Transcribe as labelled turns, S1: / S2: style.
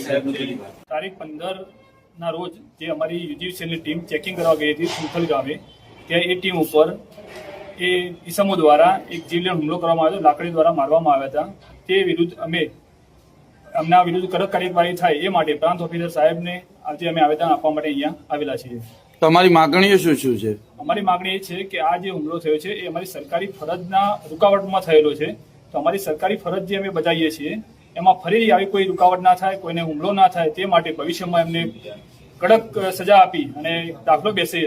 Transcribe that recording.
S1: સાહેબ
S2: તારીખ પંદર ના રોજ જે અમારી યુજીસીની ટીમ ચેકિંગ કરવા ગઈ હતી સુથલ ગામે ત્યાં એ ટીમ ઉપર એ ઈસમો દ્વારા એક જીવલેણ હુમલો કરવામાં આવ્યો લાકડી દ્વારા મારવામાં આવ્યા હતા. તે વિરુદ્ધ અમે અમના વિરુદ્ધ કડક કાર્યવાહી થાય એ માટે પ્રાંત ઓફિસર સાહેબને આજે અમે આવેદન આપવા માટે અહીંયા આવેલા છીએ.
S3: તમારી માગણીઓ શું શું છે?
S2: અમારી માગણી એ છે કે આ જે હુમલો થયો છે એ અમારી સરકારી ફરજના રૂકાવટમાં થયેલો છે. તો અમારી સરકારી ફરજ જે અમે બજાવીએ છીએ એમાં ફરી આવી કોઈ રૂકાવટ ના થાય કોઈને હુમલો ના થાય તે માટે ભવિષ્યમાં એમને કડક સજા આપી અને દાખલો બેસે.